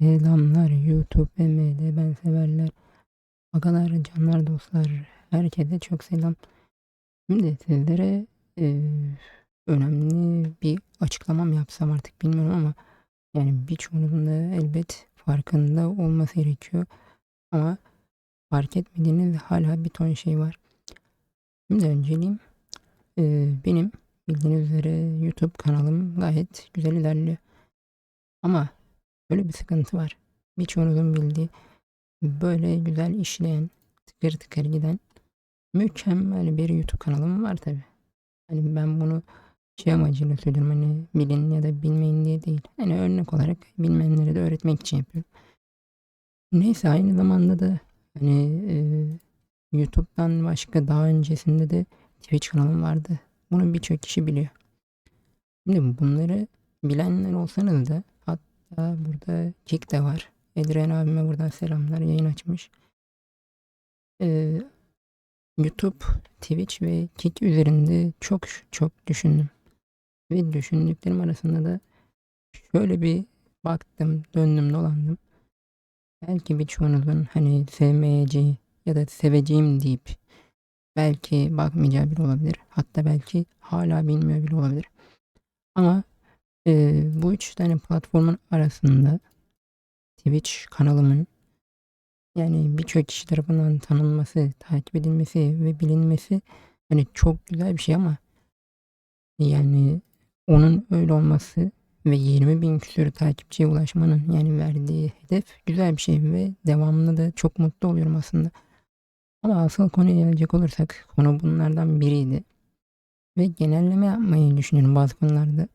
Selamlar YouTube MD ben severler. Agalar, canlar, dostlar. Herkese çok selam. Şimdi sizlere eee, önemli bir açıklamam yapsam artık bilmiyorum ama yani birçoğunuzun da elbet farkında olması gerekiyor. Ama fark etmediğiniz hala bir ton şey var. Şimdi önceliğim eee, benim bildiğiniz üzere YouTube kanalım gayet güzel ilerliyor. Ama böyle bir sıkıntı var. Birçoğunuzun bildiği böyle güzel işleyen, tıkır tıkır giden mükemmel bir YouTube kanalım var tabi. Hani ben bunu şey amacıyla söylüyorum hani bilin ya da bilmeyin diye değil. Hani örnek olarak bilmeyenlere de öğretmek için yapıyorum. Neyse aynı zamanda da hani e, YouTube'dan başka daha öncesinde de Twitch kanalım vardı. Bunu birçok kişi biliyor. Şimdi bunları bilenler olsanız da hatta burada Kik de var. Edren abime buradan selamlar yayın açmış. Ee, YouTube, Twitch ve Kik üzerinde çok çok düşündüm. Ve düşündüklerim arasında da şöyle bir baktım, döndüm, dolandım. Belki birçoğunuzun hani sevmeyeceği ya da seveceğim deyip belki bakmayacağı biri olabilir. Hatta belki hala bilmiyor bile olabilir. Ama e, bu üç tane platformun arasında Twitch kanalımın yani birçok kişi tarafından tanınması, takip edilmesi ve bilinmesi hani çok güzel bir şey ama yani onun öyle olması ve 20 bin küsur takipçiye ulaşmanın yani verdiği hedef güzel bir şey ve devamında da çok mutlu oluyorum aslında. Ama asıl konuya gelecek olursak konu bunlardan biriydi. Ve genelleme yapmayı düşünüyorum bazı konularda.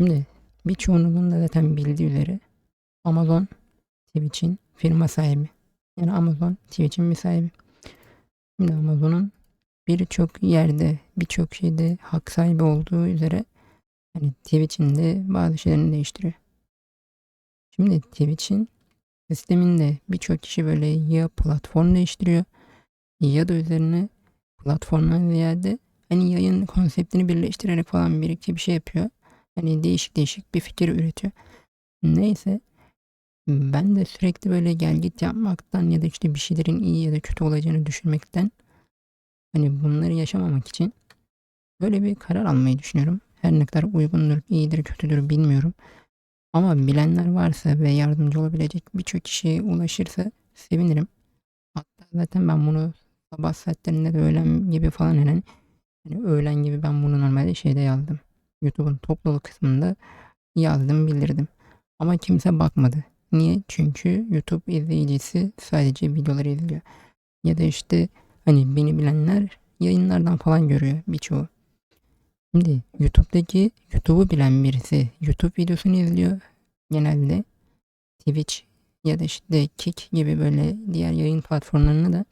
Şimdi birçoğunuzun da zaten bildiği üzere Amazon Twitch'in firma sahibi. Yani Amazon Twitch'in bir sahibi. Şimdi Amazon'un birçok yerde, birçok şeyde hak sahibi olduğu üzere hani Twitch'in de bazı şeylerini değiştiriyor. Şimdi Twitch'in sisteminde birçok kişi böyle ya platform değiştiriyor ya da üzerine platformdan ziyade hani yayın konseptini birleştirerek falan bir iki bir şey yapıyor. Hani değişik değişik bir fikir üretiyor. Neyse ben de sürekli böyle gel git yapmaktan ya da işte bir şeylerin iyi ya da kötü olacağını düşünmekten hani bunları yaşamamak için böyle bir karar almayı düşünüyorum. Her ne kadar uygundur, iyidir, kötüdür bilmiyorum. Ama bilenler varsa ve yardımcı olabilecek birçok kişiye ulaşırsa sevinirim. Hatta zaten ben bunu sabah saatlerinde de öğlen gibi falan yani, yani öğlen gibi ben bunu normalde şeyde yazdım. YouTube'un topluluk kısmında yazdım bildirdim. Ama kimse bakmadı. Niye? Çünkü YouTube izleyicisi sadece videoları izliyor. Ya da işte hani beni bilenler yayınlardan falan görüyor birçoğu. Şimdi YouTube'daki YouTube'u bilen birisi YouTube videosunu izliyor. Genelde Twitch ya da işte Kick gibi böyle diğer yayın platformlarını da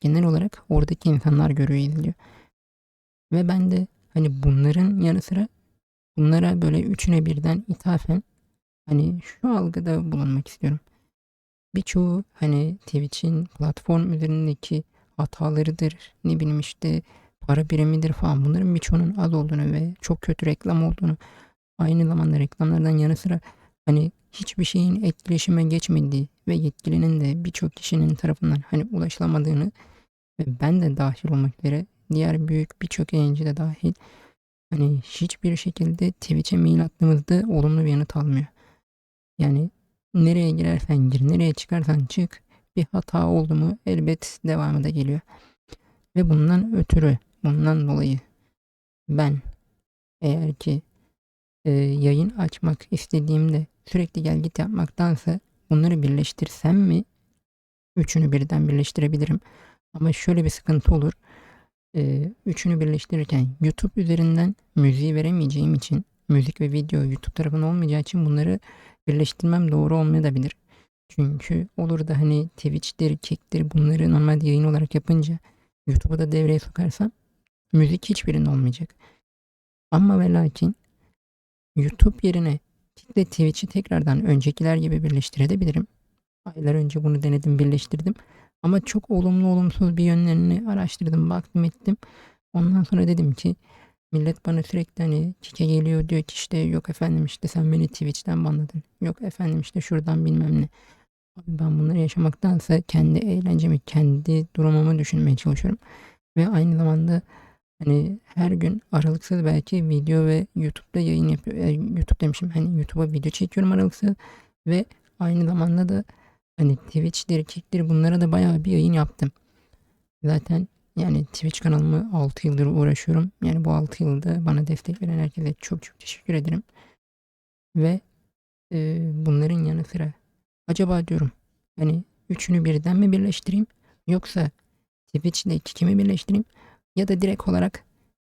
genel olarak oradaki insanlar görüyor izliyor. Ve ben de hani bunların yanı sıra bunlara böyle üçüne birden ithafen hani şu algıda bulunmak istiyorum. Birçoğu hani Twitch'in platform üzerindeki hatalarıdır. Ne bileyim işte para birimidir falan. Bunların birçoğunun az olduğunu ve çok kötü reklam olduğunu aynı zamanda reklamlardan yanı sıra hani hiçbir şeyin etkileşime geçmediği ve yetkilinin de birçok kişinin tarafından hani ulaşılamadığını ve ben de dahil olmak üzere diğer büyük birçok yayıncı da dahil hani hiçbir şekilde Twitch'e mail attığımızda olumlu bir yanıt almıyor. Yani nereye girersen gir, nereye çıkarsan çık bir hata oldu mu elbet devamı da geliyor. Ve bundan ötürü, bundan dolayı ben eğer ki e, yayın açmak istediğimde sürekli gel git yapmaktansa bunları birleştirsem mi üçünü birden birleştirebilirim. Ama şöyle bir sıkıntı olur. E, üçünü birleştirirken YouTube üzerinden müziği veremeyeceğim için müzik ve video YouTube tarafında olmayacağı için bunları birleştirmem doğru olmayabilir. Çünkü olur da hani Twitch'tir, Kick'tir bunları normal yayın olarak yapınca YouTube'a da devreye sokarsam müzik hiçbirinde olmayacak. Ama ve lakin YouTube yerine Kick'le Twitch'i tekrardan öncekiler gibi birleştirebilirim. Aylar önce bunu denedim, birleştirdim. Ama çok olumlu olumsuz bir yönlerini araştırdım, baktım ettim. Ondan sonra dedim ki Millet bana sürekli hani kike geliyor diyor ki işte yok efendim işte sen beni Twitch'ten banladın. Yok efendim işte şuradan bilmem ne. Abi ben bunları yaşamaktansa kendi eğlencemi, kendi durumumu düşünmeye çalışıyorum. Ve aynı zamanda hani her gün aralıksız belki video ve YouTube'da yayın yapıyorum. YouTube demişim hani YouTube'a video çekiyorum aralıksız ve aynı zamanda da hani Twitch'tir, Kick'tir bunlara da bayağı bir yayın yaptım. Zaten yani Twitch kanalımı 6 yıldır uğraşıyorum. Yani bu 6 yılda bana destek veren herkese çok çok teşekkür ederim. Ve e, bunların yanı sıra acaba diyorum hani üçünü birden mi birleştireyim yoksa Twitch ile Kik'i mi birleştireyim ya da direkt olarak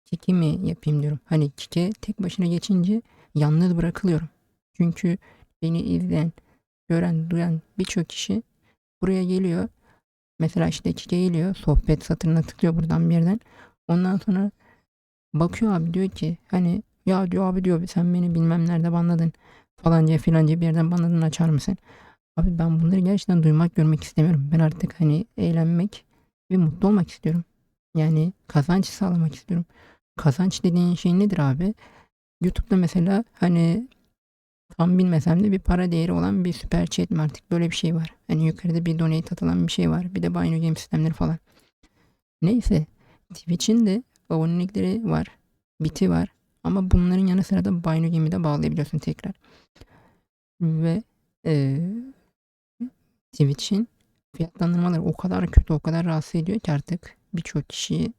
Kik'i mi yapayım diyorum. Hani Kik'e tek başına geçince yalnız bırakılıyorum. Çünkü beni izleyen, gören, duyan birçok kişi buraya geliyor. Mesela işte Kik'e geliyor. Sohbet satırına tıklıyor buradan bir yerden. Ondan sonra bakıyor abi diyor ki hani ya diyor abi diyor sen beni bilmem nerede banladın falanca filanca bir yerden banladın açar mısın? Abi ben bunları gerçekten duymak görmek istemiyorum. Ben artık hani eğlenmek ve mutlu olmak istiyorum. Yani kazanç sağlamak istiyorum. Kazanç dediğin şey nedir abi? YouTube'da mesela hani tam bilmesem de bir para değeri olan bir süper chat mi artık böyle bir şey var. Hani yukarıda bir donate atılan bir şey var. Bir de Bino Game sistemleri falan. Neyse Twitch'in de abonelikleri var. Biti var. Ama bunların yanı sıra da Bino Game'i de bağlayabiliyorsun tekrar. Ve eee Twitch'in fiyatlandırmaları o kadar kötü, o kadar rahatsız ediyor ki artık birçok kişiyi.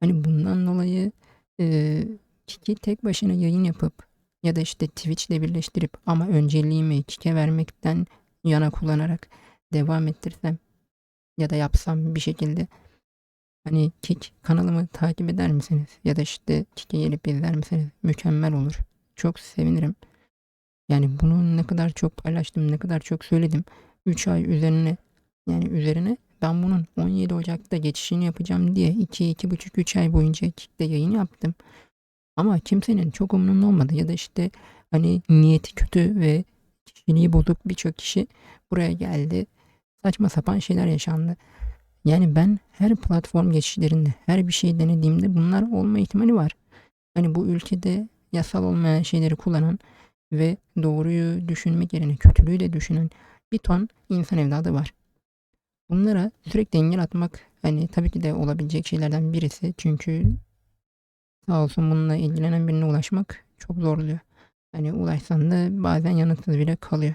Hani bundan dolayı eee Kiki tek başına yayın yapıp ya da işte Twitch ile birleştirip ama önceliğimi Kik'e vermekten yana kullanarak devam ettirsem ya da yapsam bir şekilde hani Kik kanalımı takip eder misiniz? Ya da işte Kik'e gelip izler misiniz? Mükemmel olur. Çok sevinirim. Yani bunu ne kadar çok paylaştım, ne kadar çok söyledim. 3 ay üzerine yani üzerine ben bunun 17 Ocak'ta geçişini yapacağım diye 2-2,5-3 ay boyunca Kick'te yayın yaptım. Ama kimsenin çok umurunda olmadı ya da işte hani niyeti kötü ve kişiliği bozuk birçok kişi buraya geldi. Saçma sapan şeyler yaşandı. Yani ben her platform geçişlerinde her bir şey denediğimde bunlar olma ihtimali var. Hani bu ülkede yasal olmayan şeyleri kullanan ve doğruyu düşünmek yerine kötülüğü de düşünen bir ton insan evladı var. Bunlara sürekli engel atmak hani tabii ki de olabilecek şeylerden birisi. Çünkü sağ olsun bununla ilgilenen birine ulaşmak çok zorluyor. Hani ulaşsan da bazen yanıtsız bile kalıyor.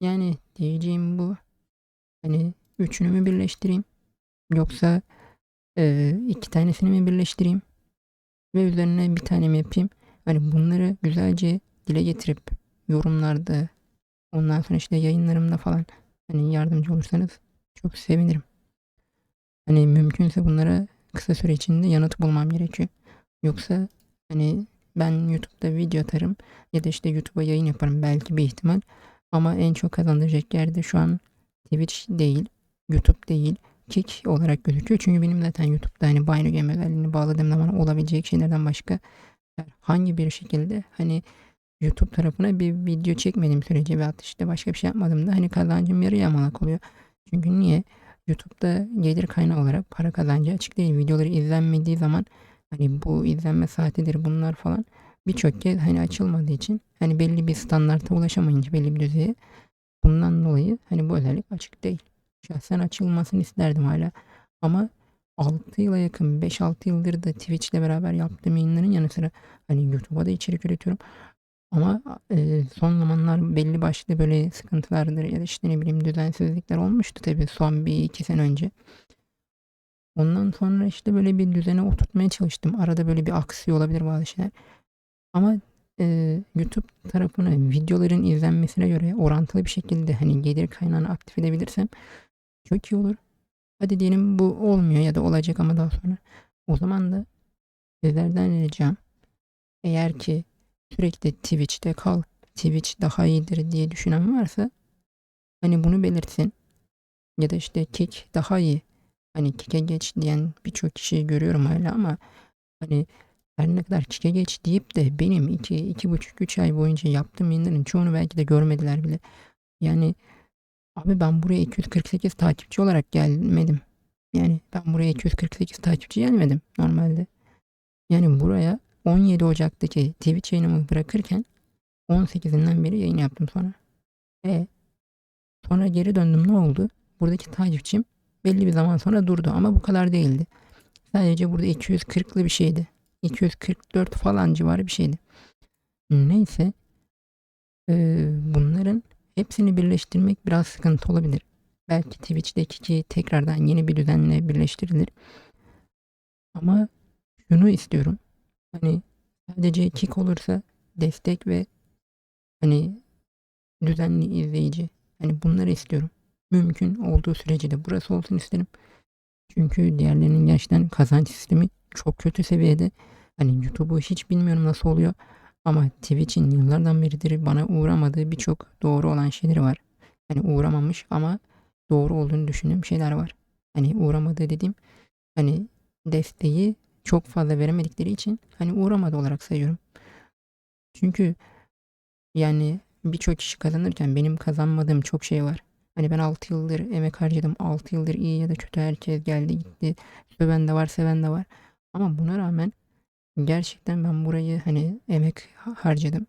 Yani diyeceğim bu. Hani üçünü mü birleştireyim? Yoksa e, iki tanesini mi birleştireyim? Ve üzerine bir tane mi yapayım? Hani bunları güzelce dile getirip yorumlarda ondan sonra işte yayınlarımda falan hani yardımcı olursanız çok sevinirim. Hani mümkünse bunlara kısa süre içinde yanıt bulmam gerekiyor. Yoksa hani ben YouTube'da video atarım ya da işte YouTube'a yayın yaparım belki bir ihtimal. Ama en çok kazandıracak yerde şu an Twitch değil, YouTube değil, Kick olarak gözüküyor. Çünkü benim zaten YouTube'da hani Bino Game özelliğini bağladığım zaman olabilecek şeylerden başka herhangi bir şekilde hani YouTube tarafına bir video çekmediğim sürece ve işte başka bir şey yapmadığımda hani kazancım yarı yamalak oluyor. Çünkü niye? YouTube'da gelir kaynağı olarak para kazancı açık değil. Videoları izlenmediği zaman hani bu izlenme saatidir bunlar falan birçok kez hani açılmadığı için hani belli bir standarta ulaşamayınca belli bir düzeye bundan dolayı hani bu özellik açık değil. Şahsen açılmasını isterdim hala. Ama 6 yıla yakın 5-6 yıldır da Twitch ile beraber yaptığım yayınların yanı sıra hani YouTube'a da içerik üretiyorum. Ama e, son zamanlar belli başlı böyle sıkıntılardır ya da işte ne bileyim düzensizlikler olmuştu tabii son bir iki sene önce. Ondan sonra işte böyle bir düzene oturtmaya çalıştım. Arada böyle bir aksi olabilir bazı şeyler. Ama e, YouTube tarafını videoların izlenmesine göre orantılı bir şekilde hani gelir kaynağını aktif edebilirsem çok iyi olur. Hadi diyelim bu olmuyor ya da olacak ama daha sonra. O zaman da sizlerden ricam eğer ki sürekli Twitch'te kal, Twitch daha iyidir diye düşünen varsa hani bunu belirtsin. Ya da işte Kick daha iyi. Hani Kick'e geç diyen birçok kişiyi görüyorum hala ama hani her ne kadar Kick'e geç deyip de benim 2 iki, buçuk 3 ay boyunca yaptığım yayınların çoğunu belki de görmediler bile. Yani abi ben buraya 248 takipçi olarak gelmedim. Yani ben buraya 248 takipçi gelmedim normalde. Yani buraya 17 Ocak'taki Twitch yayınımı bırakırken 18'inden beri yayın yaptım sonra. E sonra geri döndüm ne oldu? Buradaki takipçim belli bir zaman sonra durdu ama bu kadar değildi. Sadece burada 240'lı bir şeydi. 244 falan civarı bir şeydi. Neyse eee, bunların hepsini birleştirmek biraz sıkıntı olabilir. Belki Twitch'teki tekrardan yeni bir düzenle birleştirilir. Ama şunu istiyorum. Hani sadece kick olursa destek ve hani düzenli izleyici. Hani bunları istiyorum. Mümkün olduğu sürece de burası olsun isterim. Çünkü diğerlerinin gerçekten kazanç sistemi çok kötü seviyede. Hani YouTube'u hiç bilmiyorum nasıl oluyor. Ama Twitch'in yıllardan beridir bana uğramadığı birçok doğru olan şeyleri var. Hani uğramamış ama doğru olduğunu düşündüğüm şeyler var. Hani uğramadığı dediğim hani desteği çok fazla veremedikleri için hani uğramadı olarak sayıyorum. Çünkü yani birçok kişi kazanırken benim kazanmadığım çok şey var. Hani ben 6 yıldır emek harcadım. 6 yıldır iyi ya da kötü herkes geldi gitti. Söven de var, seven de var. Ama buna rağmen gerçekten ben burayı hani emek ha- harcadım.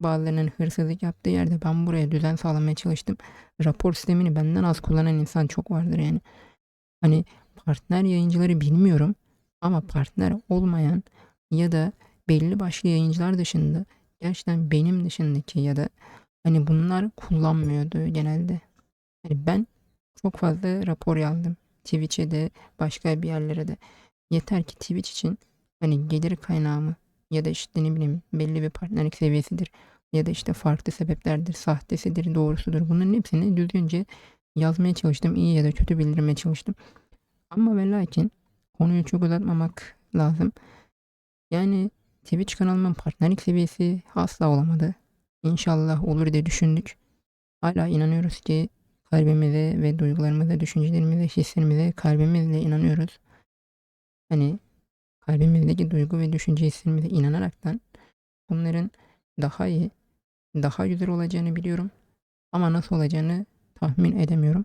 Bazılarının hırsızlık yaptığı yerde ben buraya düzen sağlamaya çalıştım. Rapor sistemini benden az kullanan insan çok vardır yani. Hani partner yayıncıları bilmiyorum ama partner olmayan ya da belli başlı yayıncılar dışında gerçekten benim dışındaki ya da hani bunlar kullanmıyordu genelde. Hani ben çok fazla rapor yazdım. Twitch'e de başka bir yerlere de. Yeter ki Twitch için hani gelir kaynağımı ya da işte ne bileyim belli bir partnerlik seviyesidir ya da işte farklı sebeplerdir, sahtesidir, doğrusudur. Bunların hepsini düzgünce yazmaya çalıştım. iyi ya da kötü bildirmeye çalıştım. Ama ve lakin konuyu çok uzatmamak lazım. Yani Twitch kanalımın partnerlik seviyesi asla olamadı. İnşallah olur diye düşündük. Hala inanıyoruz ki kalbimize ve duygularımıza, düşüncelerimize, hislerimize kalbimizle inanıyoruz. Hani kalbimizdeki duygu ve düşünce hislerimize inanaraktan bunların daha iyi, daha güzel olacağını biliyorum. Ama nasıl olacağını tahmin edemiyorum.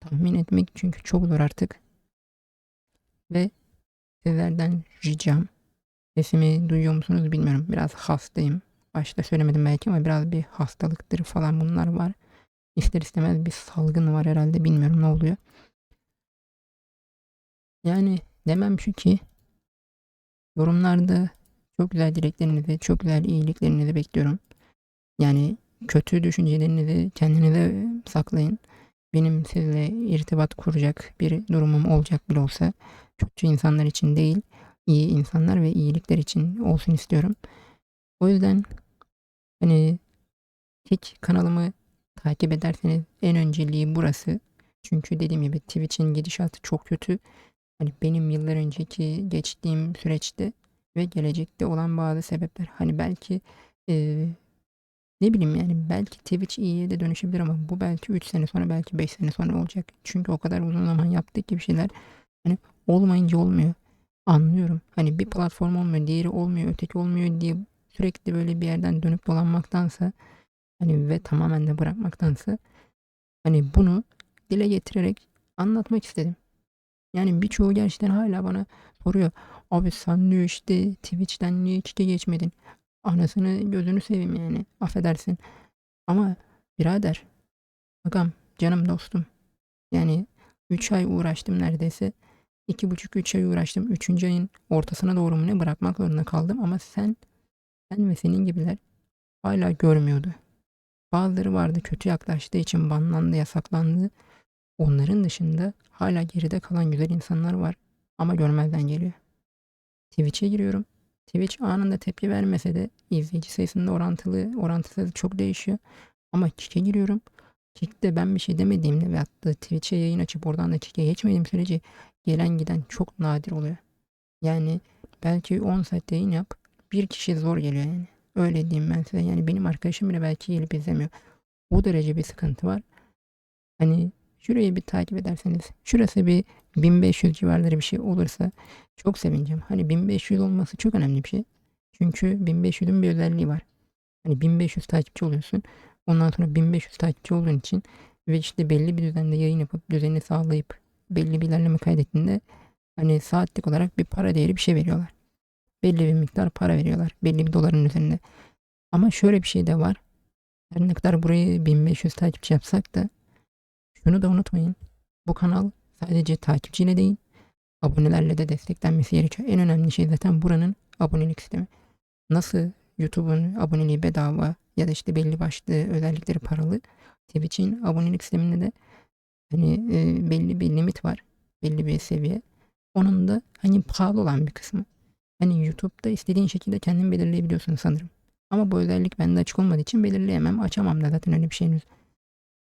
Tahmin etmek çünkü çok zor artık. Ve sizlerden ricam, sesimi duyuyor musunuz bilmiyorum. Biraz hastayım. Başta söylemedim belki ama biraz bir hastalıktır falan bunlar var. İster istemez bir salgın var herhalde bilmiyorum ne oluyor. Yani demem şu ki yorumlarda çok güzel dileklerinizi, çok güzel iyiliklerinizi bekliyorum. Yani kötü düşüncelerinizi kendinize saklayın. Benim sizle irtibat kuracak bir durumum olacak bile olsa kötü insanlar için değil, iyi insanlar ve iyilikler için olsun istiyorum. O yüzden hani tek kanalımı takip ederseniz en önceliği burası. Çünkü dediğim gibi Twitch'in gidişatı çok kötü. Hani benim yıllar önceki geçtiğim süreçte ve gelecekte olan bazı sebepler. Hani belki eee, ne bileyim yani belki Twitch iyiye de dönüşebilir ama bu belki 3 sene sonra belki 5 sene sonra olacak. Çünkü o kadar uzun zaman yaptık ki bir şeyler hani olmayınca olmuyor. Anlıyorum. Hani bir platform olmuyor, diğeri olmuyor, öteki olmuyor diye sürekli böyle bir yerden dönüp dolanmaktansa hani ve tamamen de bırakmaktansa hani bunu dile getirerek anlatmak istedim. Yani birçoğu gerçekten hala bana soruyor. Abi sen diyor işte Twitch'ten niye de geçmedin? Anasını gözünü seveyim yani. Affedersin. Ama birader. Agam canım dostum. Yani 3 ay uğraştım neredeyse. 2,5-3 ay uğraştım. 3. ayın ortasına doğru mu ne bırakmak zorunda kaldım. Ama sen, sen ve senin gibiler hala görmüyordu. Bazıları vardı kötü yaklaştığı için banlandı, yasaklandı. Onların dışında hala geride kalan güzel insanlar var ama görmezden geliyor. Twitch'e giriyorum. Twitch anında tepki vermese de izleyici sayısında orantılı, orantısız çok değişiyor. Ama Kick'e giriyorum. Kick'te ben bir şey demediğimde ve hatta Twitch'e yayın açıp oradan da Kick'e geçmediğim sürece gelen giden çok nadir oluyor. Yani belki 10 saat yayın yap. Bir kişi zor geliyor yani. Öyle diyeyim ben size. Yani benim arkadaşım bile belki gelip izlemiyor. O derece bir sıkıntı var. Hani şurayı bir takip ederseniz şurası bir 1500 civarları bir şey olursa çok sevineceğim. Hani 1500 olması çok önemli bir şey. Çünkü 1500'ün bir özelliği var. Hani 1500 takipçi oluyorsun. Ondan sonra 1500 takipçi olduğun için ve işte belli bir düzende yayın yapıp düzenini sağlayıp belli bir ilerleme kaydettiğinde hani saatlik olarak bir para değeri bir şey veriyorlar. belli bir miktar para veriyorlar. Belli bir doların üzerinde. Ama şöyle bir şey de var. Her ne kadar burayı 1500 takipçi yapsak da şunu da unutmayın. Bu kanal sadece takipçiyle değil abonelerle de desteklenmesi gerekiyor. En önemli şey zaten buranın abonelik sistemi. Nasıl YouTube'un aboneliği bedava ya da işte belli başlı özellikleri paralı. Twitch'in abonelik sisteminde de hani e, belli bir limit var. Belli bir seviye. Onun da hani pahalı olan bir kısmı. Hani YouTube'da istediğin şekilde kendin belirleyebiliyorsun sanırım. Ama bu özellik bende açık olmadığı için belirleyemem. Açamam da zaten öyle bir şeyiniz.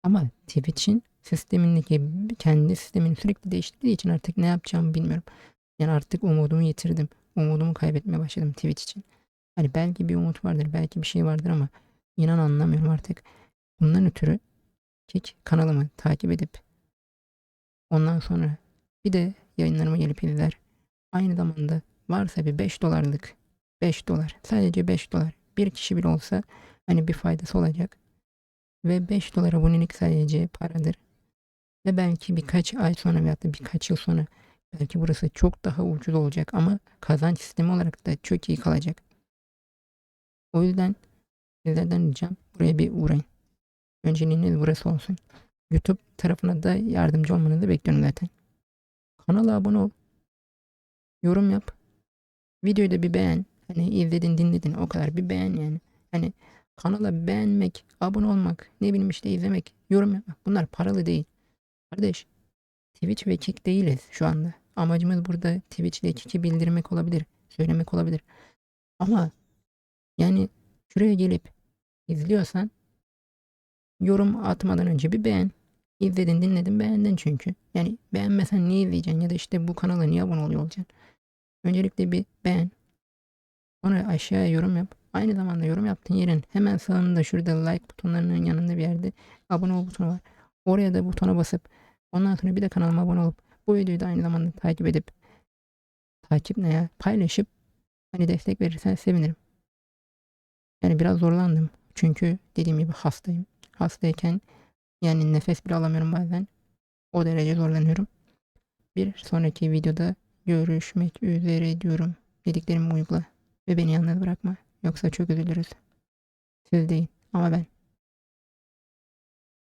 Ama Twitch'in sistemindeki kendi sistemini sürekli değiştirdiği için artık ne yapacağımı bilmiyorum. Yani artık umudumu yitirdim. Umudumu kaybetmeye başladım Twitch için. Hani belki bir umut vardır, belki bir şey vardır ama inan anlamıyorum artık. Bundan ötürü Kik kanalımı takip edip ondan sonra bir de yayınlarıma gelip izler. Aynı zamanda varsa bir 5 dolarlık 5 dolar sadece 5 dolar bir kişi bile olsa hani bir faydası olacak. Ve 5 dolar abonelik sadece paradır. Ve belki birkaç ay sonra veyahut da birkaç yıl sonra belki burası çok daha ucuz olacak ama kazanç sistemi olarak da çok iyi kalacak. O yüzden sizlerden ricam buraya bir uğrayın. Önceliğiniz burası olsun. YouTube tarafına da yardımcı olmanızı bekliyorum zaten. Kanala abone ol. Yorum yap. Videoyu da bir beğen. Hani izledin dinledin o kadar bir beğen yani. Hani kanala beğenmek, abone olmak, ne bileyim işte izlemek, yorum yapmak bunlar paralı değil. Kardeş Twitch ve Kick değiliz şu anda. Amacımız burada Twitch ile Kick'i bildirmek olabilir. Söylemek olabilir. Ama yani şuraya gelip izliyorsan yorum atmadan önce bir beğen. İzledin dinledin beğendin çünkü. Yani beğenmesen niye izleyeceksin ya da işte bu kanala niye abone oluyor olacaksın. Öncelikle bir beğen. Sonra aşağıya yorum yap. Aynı zamanda yorum yaptığın yerin hemen sağında şurada like butonlarının yanında bir yerde abone ol butonu var. Oraya da butona basıp ondan sonra bir de kanalıma abone olup bu videoyu da aynı zamanda takip edip takip ne ya paylaşıp hani destek verirsen sevinirim. Yani biraz zorlandım. Çünkü dediğim gibi hastayım. Hastayken yani nefes bile alamıyorum bazen. O derece zorlanıyorum. Bir sonraki videoda görüşmek üzere diyorum. Dediklerimi uygula ve beni yalnız bırakma. Yoksa çok üzülürüz. Siz değil ama ben.